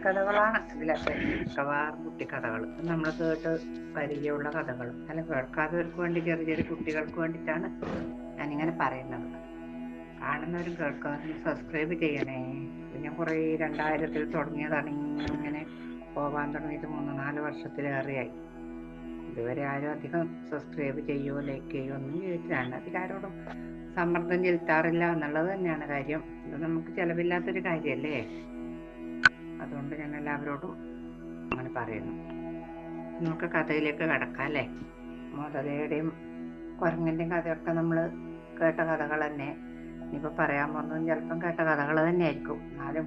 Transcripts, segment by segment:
കുട്ടിക്കഥകളാണ് ഇതിലൊക്കെ മിക്കവാറും കുട്ടിക്കഥകൾ നമ്മൾ കേട്ട് പരിചയമുള്ള കഥകൾ അല്ല കേൾക്കാത്തവർക്ക് വേണ്ടി ചെറിയ ചെറിയ കുട്ടികൾക്ക് വേണ്ടിയിട്ടാണ് ഞാനിങ്ങനെ പറയുന്നത്. കാണുന്നവരും കേൾക്കാനും സബ്സ്ക്രൈബ് ചെയ്യണേ. പിന്നെ കുറേ രണ്ടായിരത്തിൽ തുടങ്ങിയതാണ്. ഇങ്ങനെ പോകാൻ തുടങ്ങിയിട്ട് മൂന്ന് നാല് വർഷത്തിലേറെയായി. ഇതുവരെ ആരും അധികം സബ്സ്ക്രൈബ് ചെയ്യുമോ ലൈക്ക് ചെയ്യുമോ ഒന്നും ചെയ്തിട്ടില്ല. അതിലാരോടും സമ്മർദ്ദം ചെലുത്താറില്ല എന്നുള്ളത് തന്നെയാണ് കാര്യം. ഇത് നമുക്ക് ചിലവില്ലാത്തൊരു കാര്യമല്ലേ അതുകൊണ്ട് ഞാൻ എല്ലാവരോടും അങ്ങനെ പറയുന്നു. നമുക്ക് കഥയിലേക്ക് കടക്കാം അല്ലേ? മോതലയുടെയും കുരങ്ങന്റെയും കഥയൊക്കെ നമ്മൾ കേട്ട കഥകൾ തന്നെ. ഇനിയിപ്പോൾ പറയാൻ പോകുന്നതും ചിലപ്പം കേട്ട കഥകൾ തന്നെ ആയിരിക്കും എന്നാലും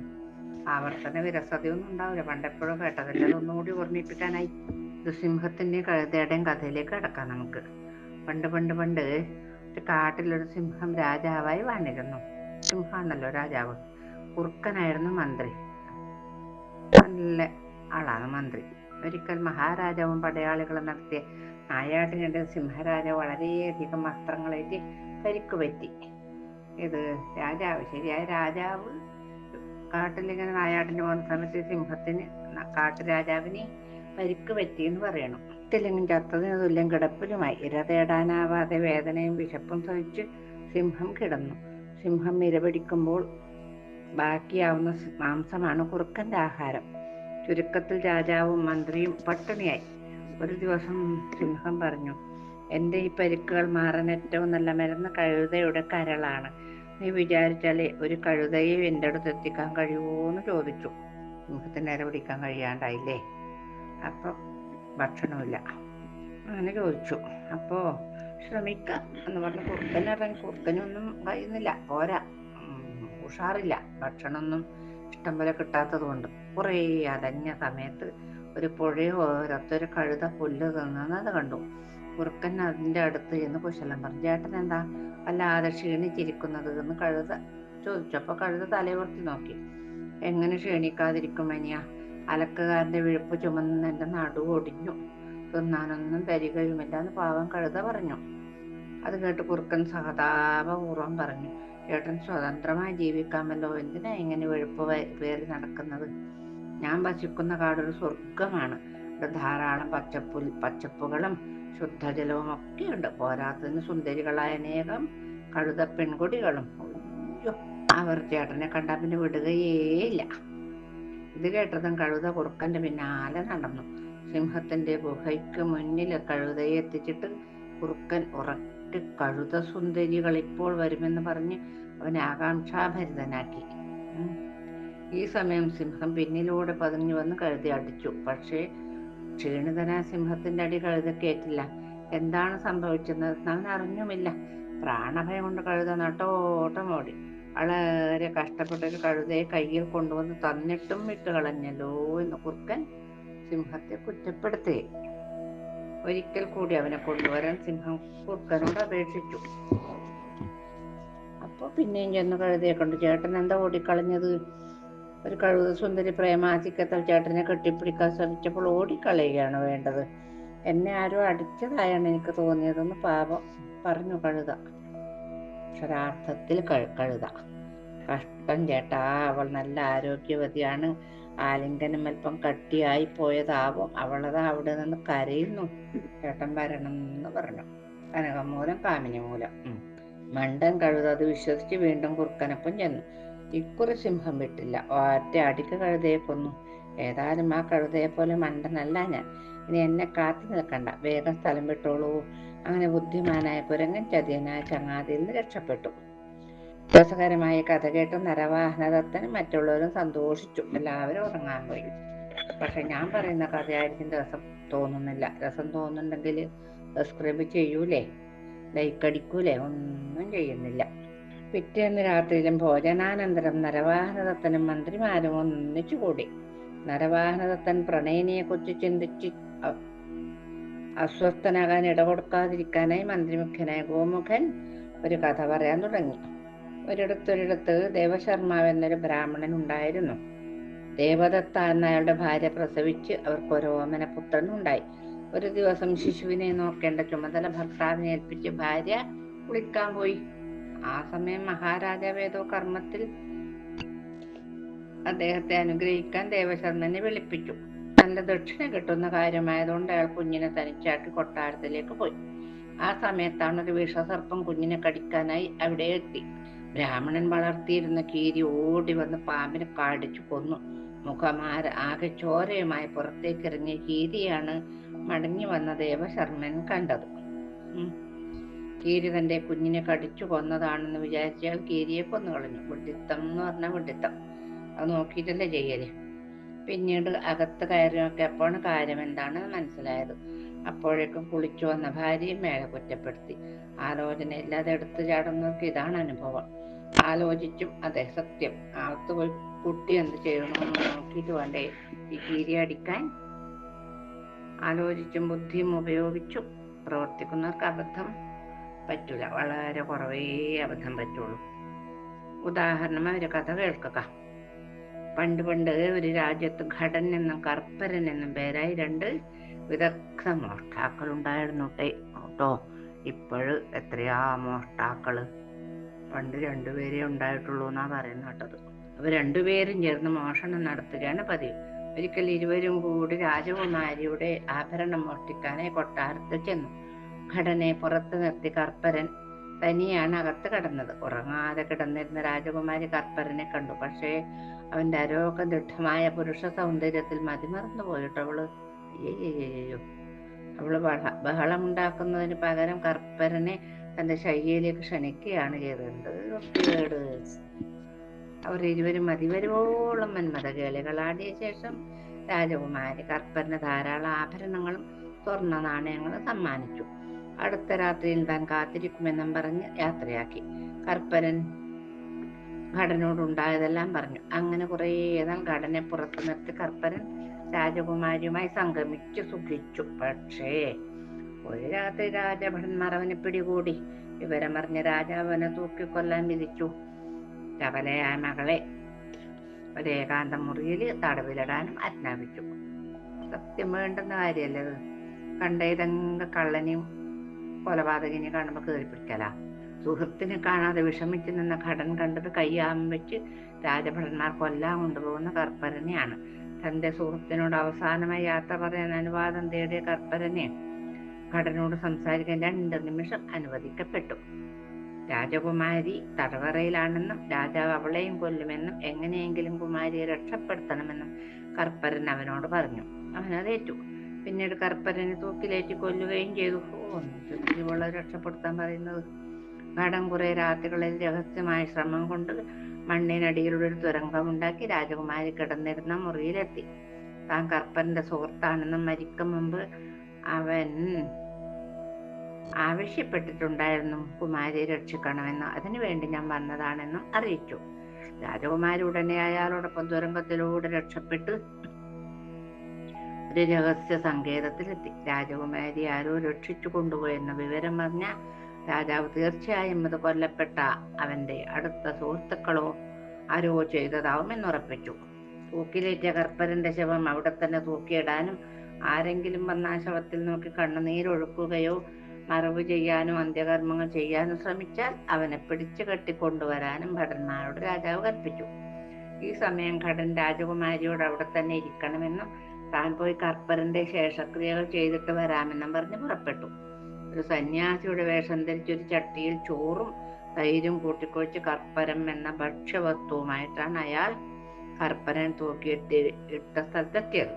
ആവർത്തന വിരസതയൊന്നും ഉണ്ടാവില്ല. പണ്ടെപ്പോഴും കേട്ടതല്ലേ അതൊന്നുകൂടി ഓർമ്മിപ്പിക്കാനായി ദുസിംഹത്തിന്റെയും സിംഹത്തിന്റെയും കഴുതയുടെയും കഥയിലേക്ക് കിടക്കാം നമുക്ക്. പണ്ട് പണ്ട് പണ്ട് ഒരു കാട്ടിലൊരു സിംഹം രാജാവായി വാണിരുന്നു സിംഹമാണല്ലോ രാജാവ്. കുറുക്കനായിരുന്നു മന്ത്രി. നല്ല ആളാണ് മന്ത്രി. ഒരിക്കൽ മഹാരാജാവും പടയാളികളും നടത്തിയ നായാട്ടിനിടെ സിംഹരാജാവ് വളരെയധികം വസ്ത്രങ്ങളേറ്റ് പരിക്ക് പറ്റി. ഇത് രാജാവ് ശരിയായ രാജാവ്? കാട്ടിലിങ്ങനെ നായാട്ടിന് പോകുന്ന സമയത്ത് സിംഹത്തിന് കാട്ടുരാജാവിന് പരിക്ക് പറ്റി എന്ന് പറയണം. തെലുങ്കും ചത്തതിന് തുല്യം കിടപ്പിലുമായി. ഇര തേടാനാവാതെ വേദനയും വിശപ്പും സഹിച്ച് സിംഹം കിടന്നു. സിംഹം ഇരപിടിക്കുമ്പോൾ ബാക്കിയാവുന്ന സ് മാംസമാണ് കുറുക്കന്റെ ആഹാരം. ചുരുക്കത്തിൽ രാജാവും മന്ത്രിയും പട്ടിണിയായി. ഒരു ദിവസം സിംഹം പറഞ്ഞു എന്റെ ഈ പരിക്കുകൾ മാറാൻ ഏറ്റവും നല്ല മരുന്ന് കഴുതയുടെ കരളാണ്. നീ വിചാരിച്ചാലേ ഒരു കഴുതയെ എന്റെ അടുത്ത് എത്തിക്കാൻ കഴിയുമോ എന്ന് ചോദിച്ചു. സിംഹത്തിന് നേരെ പിടിക്കാൻ കഴിയാണ്ടായില്ലേ? അപ്പം ഭക്ഷണമില്ല. അങ്ങനെ ചോദിച്ചു. അപ്പോൾ ശ്രമിക്കാം എന്ന് പറഞ്ഞ്. കുറുക്കൻ ഇറങ്ങി കുറുക്കനൊന്നും കഴിയുന്നില്ല. പോരാ. ഉഷാറില്ല. ഭക്ഷണമൊന്നും ഇഷ്ടം പോലെ കിട്ടാത്തത് കൊണ്ട് കുറേ അടഞ്ഞ സമയത്ത് ഒരു പുഴയോ ഓരത്തൊരു കഴുത പുല്ല് തിന്നുന്നത് കണ്ടു. കുറുക്കൻ അതിന്റെ അടുത്ത് ചെന്ന് കുശലം പറഞ്ഞു ചേട്ടൻ എന്താ വല്ലാതെ ക്ഷീണിച്ചിരിക്കുന്നത്? എന്ന് കഴുത ചോദിച്ചു അപ്പൊ കഴുത തലയുർത്തി നോക്കി. എങ്ങനെ ക്ഷീണിക്കാതിരിക്കും മനിയ? അലക്കുകാരന്റെ വിഴുപ്പ് ചുമന്ന് എന്റെ നടു ഒടിഞ്ഞു. തിന്നാനൊന്നും തരികയുമില്ല എന്ന് പാവം കഴുത പറഞ്ഞു. അത് കേട്ട് കുറുക്കൻ സഹതാപപൂർവം പറഞ്ഞു ചേട്ടൻ സ്വതന്ത്രമായി ജീവിക്കാമല്ലോ? എന്തിനാ ഇങ്ങനെ വിഴുപ്പ് പേറി നടക്കുന്നത്? ഞാൻ വസിക്കുന്ന കാടൊരു സ്വർഗമാണ് ഇവിടെ ധാരാളം പച്ചപ്പുൽ പച്ചപ്പുകളും ശുദ്ധജലവും ഒക്കെ ഉണ്ട്. പോരാത്തതിന് സുന്ദരികളായ അനേകം കഴുത പെൺകുടികളും. അയ്യോ അവർ ചേട്ടനെ കണ്ടാൽ പിന്നെ വിടുകയേയില്ല. ഇത് കേട്ടതും കഴുത കുറുക്കന്റെ പിന്നാലെ നടന്നു. സിംഹത്തിന്റെ ഗുഹയ്ക്ക് മുന്നിൽ കഴുതയെ എത്തിച്ചിട്ട് കുറുക്കൻ ഉറക്കെ കഴുത സുന്ദരികൾ ഇപ്പോൾ വരുമെന്ന് പറഞ്ഞ് അവനെ ആകാംക്ഷാഭരിതനാക്കി. ഈ സമയം സിംഹം പിന്നിലൂടെ പതിഞ്ഞു വന്ന് കഴുതി അടിച്ചു. പക്ഷേ ക്ഷീണിതന സിംഹത്തിന്റെ അടി കഴുത കേട്ടില്ല. എന്താണ് സംഭവിച്ചെന്ന് അവൻ അറിഞ്ഞുമില്ല. പ്രാണഭയം കൊണ്ട് കഴുത നട്ടോട്ടം ഓടി. വളരെ കഷ്ടപ്പെട്ട ഒരു കഴുതയെ കയ്യിൽ കൊണ്ടുവന്ന് തന്നിട്ടും വിട്ട് കളഞ്ഞല്ലോ എന്ന് കുറുക്കൻ സിംഹത്തെ കുറ്റപ്പെടുത്തി. ഒരിക്കൽ കൂടി അവനെ കൊണ്ടുവരാൻ സിംഹം കുറുക്കനോട് അപേക്ഷിച്ചു. അപ്പോൾ പിന്നെയും ചെന്ന് കഴുതയെ കണ്ടു. ചേട്ടൻ എന്താ ഓടിക്കളഞ്ഞത്? ഒരു കഴുത സുന്ദരി പ്രേമാധിക്യത്തിൽ ചേട്ടനെ കെട്ടിപ്പിടിക്കാൻ ശ്രമിച്ചപ്പോൾ ഓടിക്കളയുകയാണ് വേണ്ടത്. എന്നെ ആരോ അടിച്ചതായാണ് എനിക്ക് തോന്നിയതെന്ന് പാപം പറഞ്ഞു കഴുത. അക്ഷരാർത്ഥത്തിൽ കഴു- കഴുത. കഷ്ടം ചേട്ടാ. അവൾ നല്ല ആരോഗ്യവതിയാണ്. ആലിംഗനം അല്പം കട്ടിയായി പോയതാവും. അവളത് അവിടെ നിന്ന് കരയുന്നു. ചേട്ടൻ വരണം എന്ന് പറഞ്ഞു. കനകമൂലം കാമിനി മൂലം. മണ്ടൻ കഴുത അത് വിശ്വസിച്ച് വീണ്ടും കുറുക്കനൊപ്പം ചെന്നു. ഇക്കുറി സിംഹം വിട്ടില്ല. ഒറ്റ അടിക്ക് കഴുതയെ കൊന്നു. ഏതായാലും ആ കഴുതയെ പോലെ മണ്ടനല്ല ഞാൻ. ഇനി എന്നെ കാത്തു നിൽക്കണ്ട. വേഗം സ്ഥലം വിട്ടോളൂ. അങ്ങനെ ബുദ്ധിമാനായ കുരങ്ങൻ ചതിയനായ ചങ്ങാതിയിൽ നിന്ന് രക്ഷപ്പെട്ടു. രസകരമായ കഥ കേട്ട് നരവാഹനദത്തനും മറ്റുള്ളവരും സന്തോഷിച്ചു. എല്ലാവരും ഉറങ്ങാൻ പോയി. പക്ഷെ ഞാൻ പറയുന്ന കഥയായിരിക്കും രസം തോന്നുന്നില്ല. രസം തോന്നുന്നുണ്ടെങ്കിൽ സബ്സ്ക്രൈബ് ചെയ്യൂലേ? ലൈക്ക് അടിക്കൂലേ? ഒന്നും ചെയ്യുന്നില്ല. പിറ്റേന്ന് രാത്രിയിലും ഭോജനാനന്തരം നരവാഹനദത്തനും മന്ത്രിമാരും ഒന്നിച്ചു കൂടി. നരവാഹനദത്തൻ പ്രണയിനിയെ കുറിച്ച് ചിന്തിച്ച് അസ്വസ്ഥനാകാൻ ഇടകൊടുക്കാതിരിക്കാനായി മന്ത്രിമുഖ്യനായ ഗോമുഖൻ ഒരു കഥ പറയാൻ തുടങ്ങി. ഒരിടത്തൊരിടത്ത് ദേവശർമാവ് എന്നൊരു ബ്രാഹ്മണൻ ഉണ്ടായിരുന്നു ദേവദത്ത എന്ന അയാളുടെ ഭാര്യ പ്രസവിച്ച് അവർക്ക് ഒരു ഓമന പുത്രൻ ഉണ്ടായി ഒരു ദിവസം ശിശുവിനെ നോക്കേണ്ട ചുമതല ഭർത്താവിനെ ഏൽപ്പിച്ച് ഭാര്യ കുളിക്കാൻ പോയി. ആ സമയം മഹാരാജാവ് ഏതോ കർമ്മത്തിൽ അദ്ദേഹത്തെ അനുഗ്രഹിക്കാൻ ദേവശർമ്മനെ വിളിപ്പിച്ചു. നല്ല ദക്ഷിണ കിട്ടുന്ന കാര്യമായതുകൊണ്ട് അയാൾ കുഞ്ഞിനെ തനിച്ചാക്കി കൊട്ടാരത്തിലേക്ക് പോയി. ആ സമയത്താണ് ഒരു വിഷസർപ്പം കുഞ്ഞിനെ കടിക്കാനായി അവിടെ എത്തി. ബ്രാഹ്മണൻ വളർത്തിയിരുന്ന കീരി ഓടി വന്ന് പാമ്പിനെ കാടിച്ചു കൊന്നു. മുഖമാര ആകെ ചോരയുമായി പുറത്തേക്കിറങ്ങിയ കീരിയാണ് മടങ്ങി വന്ന ദേവശർമ്മൻ കണ്ടത്. ഉം. കീരി തന്റെ കുഞ്ഞിനെ കടിച്ചു കൊന്നതാണെന്ന് വിചാരിച്ചയാൾ കീരിയെ കൊന്നു കളഞ്ഞു. വിഡിത്തം എന്ന് പറഞ്ഞ വിഡിത്തം അത് നോക്കിയിട്ടല്ലേ ചെയ്യൽ? പിന്നീട് അകത്ത് കയറി നോക്കിയപ്പോഴാണ് കാര്യം എന്താണെന്ന് മനസ്സിലായത്. അപ്പോഴേക്കും കുളിച്ചു വന്ന ഭാര്യയും മേലെ കുറ്റപ്പെടുത്തി. ആലോചന ഇല്ലാതെ എടുത്തു ചാടുന്നവർക്ക് ഇതാണ് അനുഭവം. ആലോചിച്ചും അതെ സത്യം. അകത്ത് പോയി കുട്ടി എന്ത് ചെയ്യണമെന്ന് നോക്കിയിട്ട് വേണ്ടേ? ഈ കീരി അടിക്കാൻ? ആലോചിച്ചും ബുദ്ധിയും ഉപയോഗിച്ചും പ്രവർത്തിക്കുന്നവർക്ക് അബദ്ധം? പറ്റൂല. വളരെ കുറവേ അബദ്ധം പറ്റുള്ളൂ. ഉദാഹരണം ഒരു കഥ കേൾക്കുക. പണ്ട് പണ്ട് ഒരു രാജ്യത്ത് ഘടൻ എന്നും കർപ്പരൻ എന്നും പേരായി രണ്ട് വിദഗ്ധ മോഷ്ടാക്കൾ ഉണ്ടായിരുന്നു കേട്ടോ ഇപ്പോഴ് എത്രയാ മോഷ്ടാക്കൾ? പണ്ട് രണ്ടുപേരെ ഉണ്ടായിട്ടുള്ളൂ എന്നാ പറയുന്നത് കേട്ടത്. അവർ രണ്ടുപേരും ചേർന്ന് മോഷണം നടത്തുകയാണ് പതിവ്. ഒരിക്കൽ ഇരുവരും കൂടി രാജകുമാരിയുടെ ആഭരണം മോഷ്ടിക്കാനായി കൊട്ടാരത്തിൽ ചെന്നു. ഘടനെ പുറത്തു നിർത്തി കർപ്പരൻ തനിയാണ് അകത്ത് കടന്നത്. ഉറങ്ങാതെ കിടന്നിരുന്ന രാജകുമാരി കർപ്പരനെ കണ്ടു. പക്ഷേ അവന്റെ അരോഗദൃഢമായ പുരുഷ സൗന്ദര്യത്തിൽ മതിമറന്നു പോയിട്ട് അവൾ? അവൾ ബഹളം ബഹളമുണ്ടാക്കുന്നതിന് പകരം കർപ്പരനെ തന്റെ ശൈലിയിലേക്ക് ക്ഷണിക്കുകയാണ് ചെയ്തത്. അവർ ഇരുവരും അതിവരുവോളം മന്മത കേളികളാടിയ ശേഷം രാജകുമാരി കർപ്പരന് ധാരാളം ആഭരണങ്ങളും സ്വർണ നാണയങ്ങളും സമ്മാനിച്ചു. അടുത്ത രാത്രിയിൽ താൻ കാത്തിരിക്കുമെന്നും പറഞ്ഞ് യാത്രയാക്കി. കർപ്പരൻ ഘടനോടുണ്ടായതെല്ലാം പറഞ്ഞു. അങ്ങനെ കുറേ നാൾ ഘടനെ പുറത്തു നിർത്തി കർപ്പരൻ രാജകുമാരിയുമായി സംഗമിച്ചു സുഖിച്ചു. പക്ഷേ ഒരു രാത്രി രാജഭടന്മാർ അവനെ പിടികൂടി. വിവരമറിഞ്ഞ രാജാവ് അവനെ തൂക്കിക്കൊല്ലാൻ വിധിച്ചു. ചപലയായ മകളെ ഒരു ഏകാന്ത മുറിയിൽ തടവിലിടാനും ആജ്ഞാപിച്ചു. സത്യം വേണ്ടുന്ന കാര്യല്ലേ ഇത് കണ്ട ഏതെങ്കിലും കള്ളനെയും കൊലപാതകിനെ കാണുമ്പോൾ കയറി പിടിക്കല. സുഹൃത്തിനെ കാണാതെ വിഷമിച്ചു നിന്ന ഘടൻ കണ്ടത് കയ്യാമം വെച്ച് രാജഭടന്മാർ കൊല്ലാൻ കൊണ്ടുപോകുന്ന കർപ്പരനെയാണ്. തന്റെ സുഹൃത്തിനോട് അവസാനമായി യാത്ര പറയാൻ അനുവാദം തേടിയ കർപ്പരനെ ഘടനോട് സംസാരിക്കാൻ രണ്ട് നിമിഷം അനുവദിക്കപ്പെട്ടു. രാജകുമാരി തടവറയിലാണെന്നും രാജാവ് അവളെയും കൊല്ലുമെന്നും എങ്ങനെയെങ്കിലും കുമാരിയെ രക്ഷപ്പെടുത്തണമെന്നും കർപ്പരൻ അവനോട് പറഞ്ഞു. അവനതേറ്റു. പിന്നീട് കർപ്പരനെ തൂക്കിലേറ്റി കൊല്ലുകയും ചെയ്തു. ഓ ഇവളെ രക്ഷപ്പെടുത്താൻ പറയുന്നത് മാഡം കുറെ രാത്രികളിൽ രഹസ്യമായ ശ്രമം കൊണ്ട് മണ്ണിനടിയിലൂടെ ഒരു തുരങ്കമുണ്ടാക്കി രാജകുമാരി കിടന്നിരുന്ന മുറിയിലെത്തി. താൻ കർപ്പന്റെ സുഹൃത്താണെന്നും മരിക്കും മുമ്പ് അവൻ ആവശ്യപ്പെട്ടിട്ടുണ്ടായിരുന്നു കുമാരിയെ രക്ഷിക്കണമെന്നും. അതിനുവേണ്ടി ഞാൻ വന്നതാണെന്നും അറിയിച്ചു. രാജകുമാരി ഉടനെ അയാളോടൊപ്പം തുരങ്കത്തിലൂടെ രക്ഷപ്പെട്ട് ഒരു രഹസ്യ സങ്കേതത്തിലെത്തി. രാജകുമാരി ആരോ രക്ഷിച്ചു കൊണ്ടുപോയെന്ന വിവരം അറിഞ്ഞ രാജാവ് തീർച്ചയായും അത് കൊല്ലപ്പെട്ട അവന്റെ അടുത്ത സുഹൃത്തുക്കളോ ആരോ ചെയ്തതാവും എന്നുറപ്പിച്ചു. തൂക്കിലേറ്റ കർപ്പരന്റെ ശവം അവിടെ തന്നെ തൂക്കിയിടാനും ആരെങ്കിലും വന്ന ആ ശവത്തിൽ നോക്കി കണ്ണുനീരൊഴുക്കുകയോ മറവ് ചെയ്യാനും അന്ത്യകർമ്മങ്ങൾ ചെയ്യാനും ശ്രമിച്ചാൽ അവനെ പിടിച്ചു കെട്ടിക്കൊണ്ടുവരാനും ഭടന്മാരോട് രാജാവ് കൽപ്പിച്ചു. ഈ സമയം ഘടൻ രാജകുമാരിയോട് അവിടെ തന്നെ ഇരിക്കണമെന്നും താൻ പോയി കർപ്പരന്റെ ശേഷക്രിയകൾ ചെയ്തിട്ട് വരാമെന്നും പറഞ്ഞ് പുറപ്പെട്ടു. ഒരു സന്യാസിയുടെ വേഷം ധരിച്ച് ഒരു ചട്ടിയിൽ ചോറും തൈരും കൂട്ടിക്കൊഴിച്ച് കർപ്പരം എന്ന ഭക്ഷ്യവസ്തുവുമായിട്ടാണ് അയാൾ കർപ്പരൻ തൂക്കിയിട്ട് ഇട്ട സ്ഥലത്തെത്തിയത്.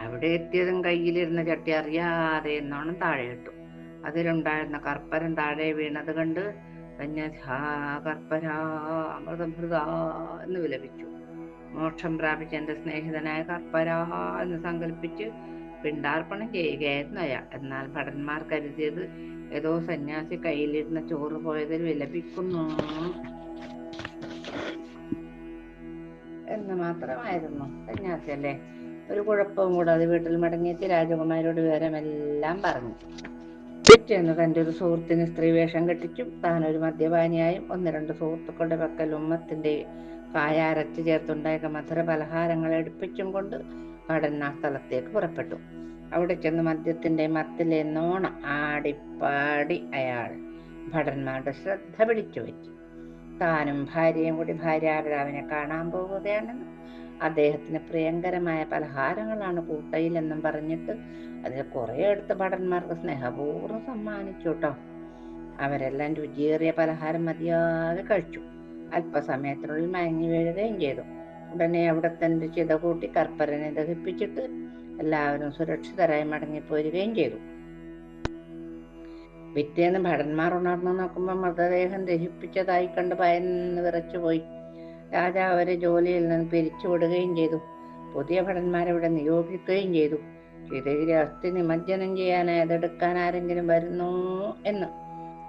അവിടെ എത്തിയതും കയ്യിലിരുന്ന ചട്ടി അറിയാതെ എന്നോണം താഴെ ഇട്ടു അതിലുണ്ടായിരുന്ന കർപ്പരൻ താഴെ വീണത് കണ്ട് സന്യാസി ഹാ കർപ്പരാ അമൃതമൃത എന്ന് വിലപിച്ചു. മോക്ഷം പ്രാപിച്ച എന്റെ സ്നേഹിതനായ കർപ്പരാഹ എന്ന് സങ്കല്പിച്ച് പിണ്ടാർപ്പണം ചെയ്യുകയായിരുന്നു അയാൾ. എന്നാൽ ഭടന്മാർ കരുതിയത് ഏതോ സന്യാസി കയ്യിലിരുന്ന ചോറ് പോയതിൽ വിലപിക്കുന്നു എന്ന് മാത്രമായിരുന്നു സന്യാസി അല്ലേ? ഒരു കുഴപ്പവും കൂടാതെ വീട്ടിൽ മടങ്ങിയെത്തി രാജകുമാരിയോട് വിവരമെല്ലാം പറഞ്ഞു. പിറ്റേന്ന് തന്റെ ഒരു സുഹൃത്തിന് സ്ത്രീ വേഷം കെട്ടിച്ചും താൻ ഒരു മദ്യപാനിയായും ഒന്ന് രണ്ട് സുഹൃത്തുക്കളുടെ പക്കൽ ഉമ്മത്തിന്റെ കായ അരച്ചു ചേർത്തുണ്ടായ മധുര പലഹാരങ്ങൾ എടുപ്പിച്ചും കൊണ്ട് കടന്ന സ്ഥലത്തേക്ക് പുറപ്പെട്ടു. അവിടെ ചെന്ന് മദ്യത്തിന്റെ മത്തിലെ നോണ ആടിപ്പാടി അയാൾ ഭടന്മാരുടെ ശ്രദ്ധ പിടിച്ചു വെച്ചു. താനും ഭാര്യയും കൂടി ഭാര്യാപിതാവിനെ കാണാൻ പോവുകയാണെന്നും അദ്ദേഹത്തിന് പ്രിയങ്കരമായ പലഹാരങ്ങളാണ് കൂട്ടയിലെന്നും പറഞ്ഞിട്ട് അതിൽ കുറെ എടുത്ത് ഭടന്മാർക്ക് സ്നേഹപൂർവം സമ്മാനിച്ചു കേട്ടോ. അവരെല്ലാം രുചിയേറിയ പലഹാരം മതിയാതെ കഴിച്ചു. അല്പസമയത്തിനുള്ളിൽ മയങ്ങി വീഴുകയും ചെയ്തു. ഉടനെ അവിടെ തന്നെ ചിത കൂട്ടി കർപ്പരനെ ദഹിപ്പിച്ചിട്ട് എല്ലാവരും സുരക്ഷിതരായി മടങ്ങിപ്പോരുകയും ചെയ്തു. പിറ്റേന്ന് ഭടന്മാർ ഉണർന്നു നോക്കുമ്പോൾ മൃതദേഹം ദഹിപ്പിച്ചതായി കണ്ട് ഭയന്ന് വിറച്ചുപോയി. രാജാവ് അവരെ ജോലിയിൽ നിന്ന് പിരിച്ചുവിടുകയും ചെയ്തു. പുതിയ ഭടന്മാരവിടെ നിയോഗിക്കുകയും ചെയ്തു. ചിതയിലെ അസ്ഥി നിമജ്ജനം ചെയ്യാനായി അതെടുക്കാൻ ആരെങ്കിലും വരുന്നു എന്ന്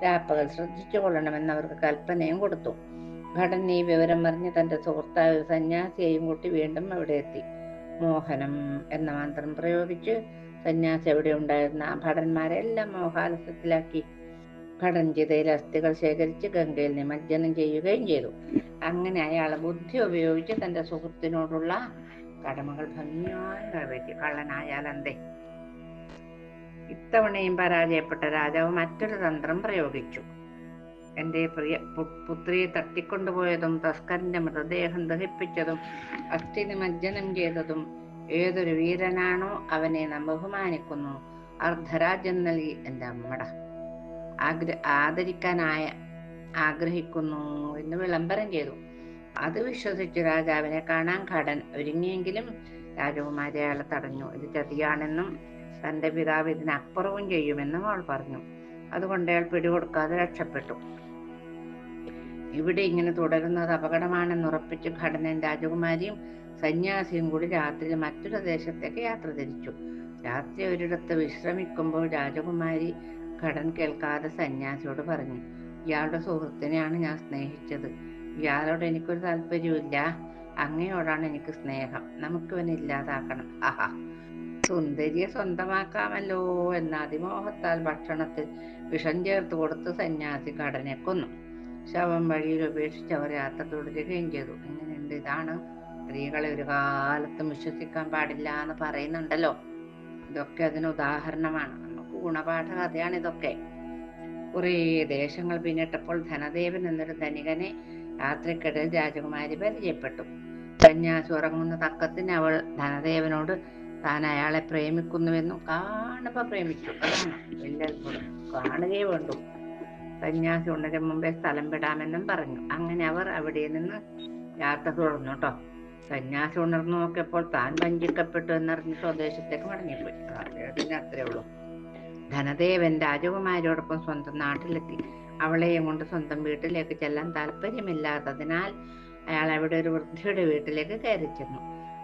രാപ്പകൽ ശ്രദ്ധിച്ചു കൊള്ളണമെന്ന് അവർക്ക് കൽപ്പനയും കൊടുത്തു. ഭടൻ ഈ വിവരം അറിഞ്ഞ് തന്റെ സുഹൃത്തായ സന്യാസിയെയും കൂട്ടി വീണ്ടും അവിടെ എത്തി. മോഹനം എന്ന മന്ത്രം പ്രയോഗിച്ച് സന്യാസി അവിടെ ഉണ്ടായിരുന്ന ഭടന്മാരെ എല്ലാം മോഹാലസ്യത്തിലാക്കി ഭടൻ ചിതയിൽ അസ്ഥികൾ ശേഖരിച്ച് ഗംഗയിൽ നിമജ്ജനം ചെയ്യുകയും ചെയ്തു. അങ്ങനെ അയാൾ ബുദ്ധി ഉപയോഗിച്ച് തന്റെ സുഹൃത്തിനോടുള്ള കടമകൾ ഭംഗിയായി നിറവേറ്റി. കള്ളനായാൽ എന്തേ? ഇത്തവണയും പരാജയപ്പെട്ട രാജാവ് മറ്റൊരു തന്ത്രം പ്രയോഗിച്ചു. എന്റെ പ്രിയ പുത്രിയെ തട്ടിക്കൊണ്ടുപോയതും തസ്കറിന്റെ മൃതദേഹം ദഹിപ്പിച്ചതും അസ്ഥി നിമജ്ജനം ചെയ്തതും ഏതൊരു വീരനാണോ അവനെ നാം ബഹുമാനിക്കുന്നു. അർദ്ധരാജൻ നൽകി എന്റെ അമ്മട. ആഗ്ര ആദരിക്കാനായ ആഗ്രഹിക്കുന്നു എന്ന് വിളംബരം ചെയ്തു. അത് വിശ്വസിച്ച് രാജാവിനെ കാണാൻ കടൻ ഒരുങ്ങിയെങ്കിലും രാജകുമാരി അയാളെ തടഞ്ഞു. ഇത് ചതിയാണെന്നും തന്റെ പിതാവ് ഇതിനപ്പുറവും ചെയ്യുമെന്നും അവൾ പറഞ്ഞു. അതുകൊണ്ട് അയാൾ പിടികൊടുക്കാതെ രക്ഷപ്പെട്ടു. ഇവിടെ ഇങ്ങനെ തുടരുന്നത് അപകടമാണെന്ന് ഉറപ്പിച്ച് ഘടനൻ രാജകുമാരിയും സന്യാസിയും കൂടി രാത്രി മറ്റൊരു ദേശത്തേക്ക് യാത്ര തിരിച്ചു. രാത്രി ഒരിടത്ത് വിശ്രമിക്കുമ്പോൾ രാജകുമാരി ഘടൻ കേൾക്കാതെ സന്യാസിയോട് പറഞ്ഞു ഇയാളുടെ സുഹൃത്തിനെയാണ് ഞാൻ സ്നേഹിച്ചത്. ഇയാളോട് എനിക്കൊരു താല്പര്യമില്ല അങ്ങയോടാണ് എനിക്ക് സ്നേഹം. നമുക്ക് ഇവനെ ഇല്ലാതാക്കണം. ആഹാ. സുന്ദരിയെ സ്വന്തമാക്കാമല്ലോ എന്ന അതിമോഹത്താൽ ഭക്ഷണത്തിൽ വിഷം ചേർത്ത് കൊടുത്ത് സന്യാസി കടനെ കൊന്നു. ശവം വഴിയിൽ ഉപേക്ഷിച്ച് അവർ യാത്ര തുടരുകയും ചെയ്തു. ഇങ്ങനെയുണ്ട് ഇതാണ് സ്ത്രീകളെ ഒരു കാലത്തും വിശ്വസിക്കാൻ പാടില്ല എന്ന് പറയുന്നുണ്ടല്ലോ. ഇതൊക്കെ അതിന് ഉദാഹരണമാണ്. നമുക്ക് ഗുണപാഠ കഥയാണ് ഇതൊക്കെ. കുറേ ദേശങ്ങൾ പിന്നിട്ടപ്പോൾ ധനദേവൻ എന്നൊരു ധനികനെ രാത്രിക്കിടയിൽ രാജകുമാരി പരിചയപ്പെട്ടു. സന്യാസി ഉറങ്ങുന്ന തക്കത്തിന് അവൾ ധനദേവനോട് താൻ അയാളെ പ്രേമിക്കുന്നുവെന്നും കാണുമ്പോ പ്രേമിച്ചു. അതാണ് വലിയ അത്ഭുതം കാണുകയേ വേണ്ടു. സന്യാസി ഉണരും മുമ്പേ സ്ഥലം വിടാമെന്നും പറഞ്ഞു. അങ്ങനെ അവർ അവിടെ നിന്ന് യാത്ര തുടർന്നു കേട്ടോ. സന്യാസി ഉണർന്നു നോക്കിയപ്പോൾ താൻ വഞ്ചിക്കപ്പെട്ടു എന്നറിഞ്ഞ് സ്വദേശത്തേക്ക് മടങ്ങിപ്പോയി. അതിന് അത്രേ ഉള്ളൂ. ധനദേവൻ രാജകുമാരിയോടൊപ്പം സ്വന്തം നാട്ടിലെത്തി. അവളെയും കൊണ്ട് സ്വന്തം വീട്ടിലേക്ക് ചെല്ലാൻ താല്പര്യമില്ലാത്തതിനാൽ അയാൾ അവിടെ ഒരു വൃദ്ധയുടെ വീട്ടിലേക്ക് കയറി ചെന്നു.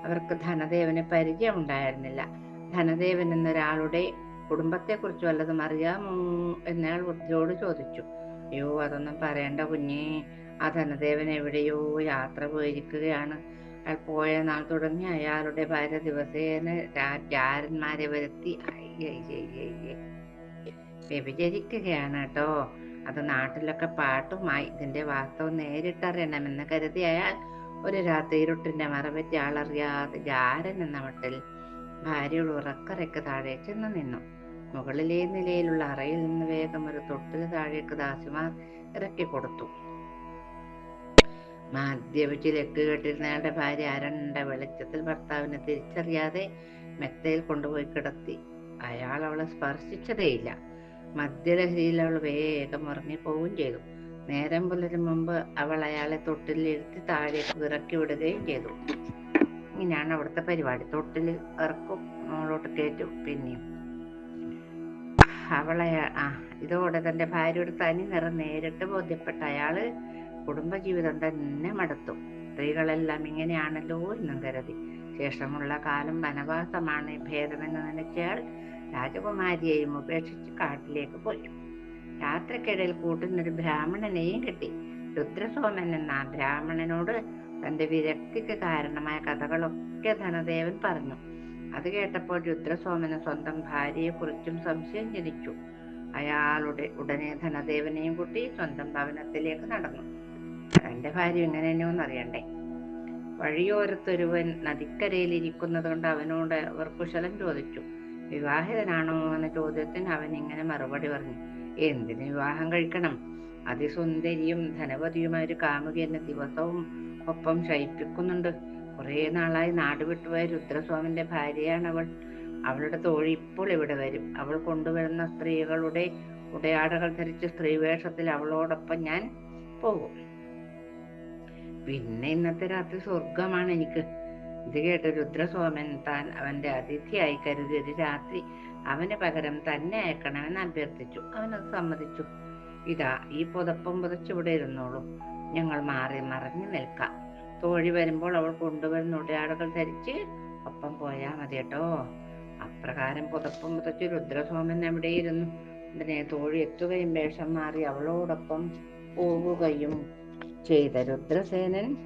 അവർക്ക് ധനദേവന് പരിചയം ഉണ്ടായിരുന്നില്ല ധനദേവൻ എന്നൊരാളുടെ കുടുംബത്തെക്കുറിച്ച് വല്ലതും അറിയാമോ എന്നയാൾ വൃദ്ധയോട് ചോദിച്ചു. അയ്യോ അതൊന്നും പറയണ്ട കുഞ്ഞേ. ആ ധനദേവൻ എവിടെയോ യാത്ര പോയിരിക്കുകയാണ്. അയാൾ പോയ നാൾ തുടങ്ങി അയാളുടെ ഭാര്യ ദിവസേന രാജാരന്മാരെ വരുത്തി. വ്യഭിചരിക്കുകയാണ് കേട്ടോ. അത് നാട്ടിലൊക്കെ പാട്ടുമായി. ഇതിന്റെ വാസ്തവം നേരിട്ടറിയണമെന്ന് കരുതി അയാൾ ഒരു രാത്രി ഇരുട്ടിന്റെ മറവറ്റി ആളറിയാതെ ജാരൻ എന്ന മട്ടിൽ ഭാര്യയുടെ ഉറക്കറയ്ക്ക് താഴെ ചെന്ന് നിന്നു. മുകളിലെ നിലയിലുള്ള അറയിൽ നിന്ന് വേഗം ഒരു തൊട്ടിൽ താഴേക്ക് ദാസിമാർ ഇറക്കി കൊടുത്തു. മദ്യപിച്ച് ലക്ക് കെട്ടിരുന്നയാളുടെ ഭാര്യ അരണ്ട വെളിച്ചത്തിൽ ഭർത്താവിനെ തിരിച്ചറിയാതെ മെത്തയിൽ കൊണ്ടുപോയി കിടത്തി. അയാൾ അവളെ സ്പർശിച്ചതേയില്ല. മദ്യലഹരിയിൽ അവൾ വേഗം ഉറങ്ങിപ്പോവുകയും ചെയ്തു. നേരം പുലരും മുമ്പ് അവൾ അയാളെ തൊട്ടിൽ ഇരുത്തി താഴേക്ക് ഇറക്കി വിടുകയും ചെയ്തു. ഇങ്ങനെയാണ് അവിടുത്തെ പരിപാടി. തൊട്ടിൽ ഇറക്കും മുകളോട്ട് കയറ്റും പിന്നെയും. അവളെ ആ ഇതോടെ തന്റെ ഭാര്യയുടെ തനി നിറം നേരിട്ട് ബോധ്യപ്പെട്ട അയാൾ കുടുംബജീവിതം തന്നെ മടുത്തു. സ്ത്രീകളെല്ലാം ഇങ്ങനെയാണല്ലോ എന്നും കരുതി. ശേഷമുള്ള കാലം വനവാസമാണ് ഭേദമെന്ന് നനച്ചയാൾ രാജകുമാരിയെയും ഉപേക്ഷിച്ച് കാട്ടിലേക്ക് പോയി. യാത്രക്കിടയിൽ കൂട്ടുന്നൊരു ബ്രാഹ്മണനെയും കിട്ടി. രുദ്രസോമൻ എന്ന ബ്രാഹ്മണനോട് തന്റെ വിരക്തിക്ക് കാരണമായ കഥകളൊക്കെ ധനദേവൻ പറഞ്ഞു. അത് കേട്ടപ്പോൾ രുദ്രസോമന് സ്വന്തം ഭാര്യയെ കുറിച്ചും സംശയം ജനിച്ചു. അയാളുടെ ഉടനെ ധനദേവനെയും കൂട്ടി സ്വന്തം ഭവനത്തിലേക്ക് നടന്നു. തന്റെ ഭാര്യ ഇങ്ങനെ തന്നെയൊന്നും അറിയണ്ടേ? വഴിയോരത്തൊരുവൻ നദിക്കരയിൽ ഇരിക്കുന്നത് കൊണ്ട് അവനോട് അവർ കുശലം ചോദിച്ചു. വിവാഹിതനാണോ? എന്ന ചോദ്യത്തിന് അവൻ ഇങ്ങനെ മറുപടി പറഞ്ഞു. എന്തിന് വിവാഹം കഴിക്കണം? അതിസുന്ദരിയും ധനവതിയുമായ ഒരു കാമുകി എന്നെ ദിവസവും ഒപ്പം ശയിപ്പിക്കുന്നുണ്ട്. കുറേ നാളായി നാട് വിട്ടുപോയ രുദ്രസ്വാമിന്റെ ഭാര്യയാണ് അവൾ. അവളുടെ തോഴി ഇപ്പോൾ ഇവിടെ വരും. അവൾ കൊണ്ടുവരുന്ന സ്ത്രീകളുടെ ഉടയാടകൾ ധരിച്ച് സ്ത്രീവേഷത്തിൽ അവളോടൊപ്പം ഞാൻ പോകും. പിന്നെ ഇന്നത്തെ രാത്രി സ്വർഗമാണ് എനിക്ക്. ഇത് കേട്ട് രുദ്രസ്വാമൻ താൻ അവന്റെ അതിഥിയായി കരുതി ഒരു രാത്രി അവന് പകരം തന്നെ അയക്കണമെന്ന് അഭ്യർത്ഥിച്ചു. അവനത് സമ്മതിച്ചു. ഇതാ ഈ പുതപ്പം പുതച്ചിവിടെ ഇരുന്നോളൂ. ഞങ്ങൾ മാറി മറിഞ്ഞു നിൽക്കാം. തോഴി വരുമ്പോൾ അവൾ കൊണ്ടുവരുന്ന ഉടയാടകൾ ധരിച്ച് ഒപ്പം പോയാ മതി കേട്ടോ. അപ്രകാരം പുതപ്പം പുതച്ച് രുദ്രസ്വാമൻ എവിടെയിരുന്നു ഉടനെ തോഴി എത്തുകയും വേഷം മാറി അവളോടൊപ്പം പോവുകയും ചെയ്ത രുദ്രസേനൻ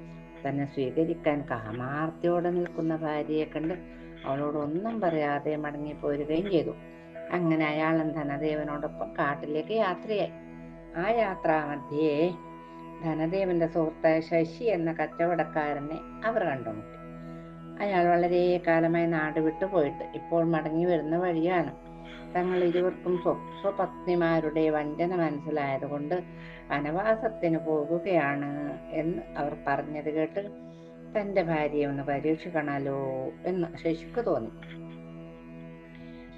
തന്നെ സ്വീകരിക്കാൻ കാമാർത്തിയോടെ നിൽക്കുന്ന ഭാര്യയെ കണ്ട് അവളോട് ഒന്നും പറയാതെ മടങ്ങി പോരുകയും ചെയ്തു. അങ്ങനെ അയാളും ധനദേവനോടൊപ്പം കാട്ടിലേക്ക് യാത്രയായി. ആ യാത്രാമധ്യേ ധനദേവന്റെ സുഹൃത്തായ ശശി എന്ന കച്ചവടക്കാരനെ അവർ കണ്ടുമുട്ടി. അയാൾ വളരെ കാലമായി നാട് വിട്ടു പോയിട്ട് ഇപ്പോൾ മടങ്ങി വരുന്ന വഴിയാണ്. തങ്ങൾ ഇരുവർക്കും സ്വ സ്വപത്നിമാരുടെ വഞ്ചന മനസ്സിലായതുകൊണ്ട് വനവാസത്തിന് പോകുകയാണ് എന്ന് അവർ പറഞ്ഞത് കേട്ട് തന്റെ ഭാര്യയെ ഒന്ന് പരീക്ഷിക്കണമല്ലോ എന്ന് ശശിക്ക് തോന്നി.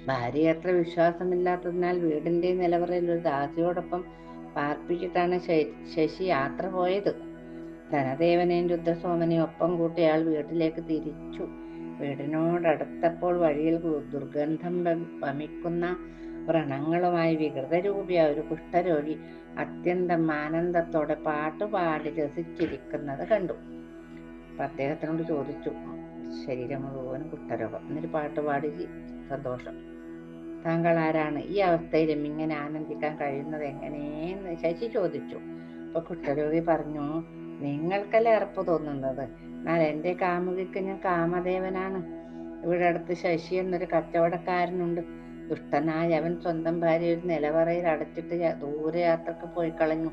ഭാര്യ അത്ര വിശ്വാസമില്ലാത്തതിനാൽ വീടിന്റെ നിലവറയിൽ ഒരു ദാസിയോടൊപ്പം പാർപ്പിച്ചിട്ടാണ് ശശി യാത്ര പോയത്. ധനദേവനെയും രുദ്രസോമനെയും ഒപ്പം കൂട്ടി അയാൾ വീട്ടിലേക്ക് തിരിച്ചു. വീടിനോടടുത്തപ്പോൾ വഴിയിൽ ദുർഗന്ധം വമിക്കുന്ന വ്രണങ്ങളുമായി വികൃതരൂപിയ ഒരു കുഷ്ഠരോഗി അത്യന്തം ആനന്ദത്തോടെ പാട്ടുപാടി രസിച്ചിരിക്കുന്നത് കണ്ടു. അപ്പൊ അദ്ദേഹത്തിനോട് ചോദിച്ചു ശരീരം മുഴുവൻ കുഷ്ഠരോഗം. എന്നിട്ട് പാട്ടുപാടി സന്തോഷം. താങ്കൾ ആരാണ് ഈ അവസ്ഥയിലും ഇങ്ങനെ ആനന്ദിക്കാൻ കഴിയുന്നത് എങ്ങനെയെന്ന് ശശി ചോദിച്ചു. അപ്പൊ കുട്ടരോഗി പറഞ്ഞു നിങ്ങൾക്കല്ലേ അറപ്പ് തോന്നുന്നത്? എന്നാൽ എന്റെ കാമുകിക്ക് ഞാൻ കാമദേവനാണ്. ഇവിടെ അടുത്ത് ശശി എന്നൊരു കച്ചവടക്കാരനുണ്ട്. ദുഷ്ടനായ അവൻ സ്വന്തം ഭാര്യ ഒരു നിലവറയിൽ അടച്ചിട്ട് ദൂരയാത്രക്ക് പോയി കളഞ്ഞു.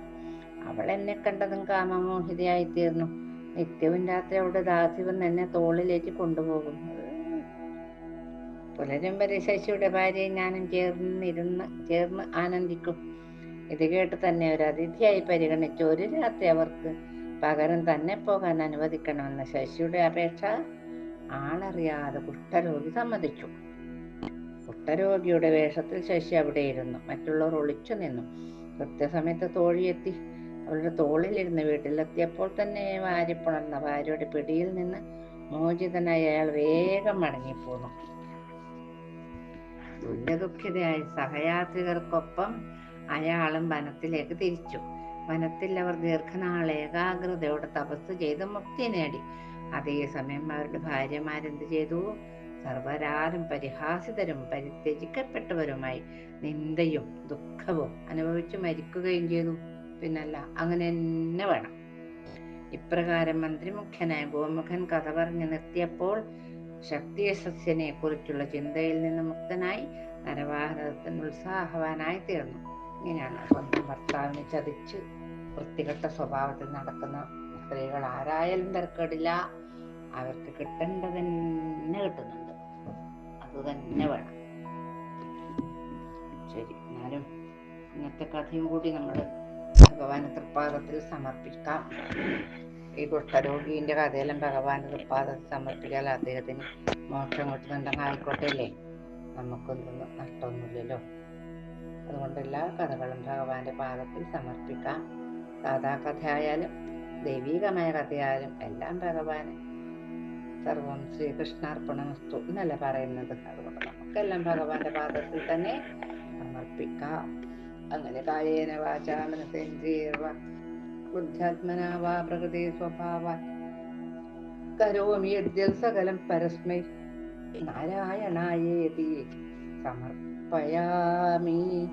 അവൾ എന്നെ കണ്ടതും കാമമോഹിതയായി തീർന്നു നിത്യവും രാത്രി അവിടെ ദാസി എന്നെ തോളിലേക്ക് കൊണ്ടുപോകും. പുലരും വരെ ശശിയുടെ ഭാര്യയും ഞാനും ചേർന്നിരുന്ന് ചേർന്ന് ആനന്ദിക്കും. ഇത് കേട്ട് തന്നെ ഒരു അതിഥിയായി പരിഗണിച്ച് ഒരു രാത്രി അവർക്ക് പകരം തന്നെ പോകാൻ അനുവദിക്കണമെന്ന ശശിയുടെ അപേക്ഷ ആളറിയാതെ കുഷ്ഠരോഗി സമ്മതിച്ചു. കുഷ്ഠരോഗിയുടെ വേഷത്തിൽ ശശി അവിടെ ഇരുന്നു. മറ്റുള്ളവർ ഒളിച്ചു നിന്നു. കൃത്യസമയത്ത് തോഴിയെത്തി. അവളുടെ തോളിലിരുന്ന് വീട്ടിലെത്തിയപ്പോൾ തന്നെ വാരിപ്പുണർന്ന ഭാര്യയുടെ പിടിയിൽ നിന്ന് മോചിതനായി അയാൾ വേഗം മടങ്ങിപ്പോന്നു. ദുരിതദുഃഖിതയായ സഹയാത്രികർക്കൊപ്പം അയാളും വനത്തിലേക്ക് തിരിച്ചു. വനത്തിൽ അവർ ദീർഘനാൾ ഏകാഗ്രതയോടെ തപസ് ചെയ്ത് മുക്തി നേടി. അതേസമയം അവരുടെ ഭാര്യമാരെന്ത് ചെയ്തു? സർവരാരും പരിഹാസിതരും പരിത്യജിക്കപ്പെട്ടവരുമായി നിന്ദയും ദുഃഖവും അനുഭവിച്ചു മരിക്കുകയും ചെയ്തു. പിന്നല്ല അങ്ങനെ തന്നെ വേണം. ഇപ്രകാരം മന്ത്രിമുഖ്യനായ ഗോമുഖൻ കഥ പറഞ്ഞു നിർത്തിയപ്പോൾ ശക്തിയശസ്യനെ കുറിച്ചുള്ള ചിന്തയിൽ നിന്ന് മുക്തനായി നരവാഹനത്തിന് ഉത്സാഹവാനായി തീർന്നു. ഇങ്ങനെയാണ് സ്വന്തം ഭർത്താവിനെ ചതിച്ച് വൃത്തികെട്ട സ്വഭാവത്തിൽ നടക്കുന്ന സ്ത്രീകൾ ആരായാലും തിരക്കേടില്ല. അവർക്ക് കിട്ടേണ്ടത് തന്നെ കിട്ടുന്നുണ്ട്. അത് തന്നെ വേണം. ശരി എന്നാലും ഇന്നത്തെ കഥയും കൂടി നമ്മൾ ഭഗവാന് തൃപ്പാദത്തിൽ സമർപ്പിക്കാം. ഈ കുഷ്ഠരോഗിന്റെ കഥയെല്ലാം ഭഗവാന്റെ തൃപ്പാദത്തിൽ സമർപ്പിച്ചാൽ അദ്ദേഹത്തിന് മോക്ഷം കിട്ടുന്നുണ്ടെങ്കിൽ ആയിക്കോട്ടെ അല്ലേ? നമുക്കൊന്നും നഷ്ടമൊന്നുമില്ലല്ലോ. അതുകൊണ്ട് എല്ലാ കഥകളും ഭഗവാന്റെ പാദത്തിൽ സമർപ്പിക്കാം. സാധാ കഥയായാലും ദൈവീകമായ കഥയായാലും എല്ലാം ഭഗവാന് സർവം ശ്രീകൃഷ്ണാർപ്പണമസ്തു എന്നല്ല പറയുന്നത്. അതുകൊണ്ട് നമുക്കെല്ലാം ഭഗവാന്റെ പാദത്തിൽ തന്നെ സമർപ്പിക്കാം. അങ്ങനെ കായേന വാചാ ബുദ്ധ്യാത്മനാ വാ പ്രകൃതി സ്വഭാവ. കരോമി യദ്യ സകലം പരസ്മൈ. നാരായണായേതി സമർപ്പയാമി.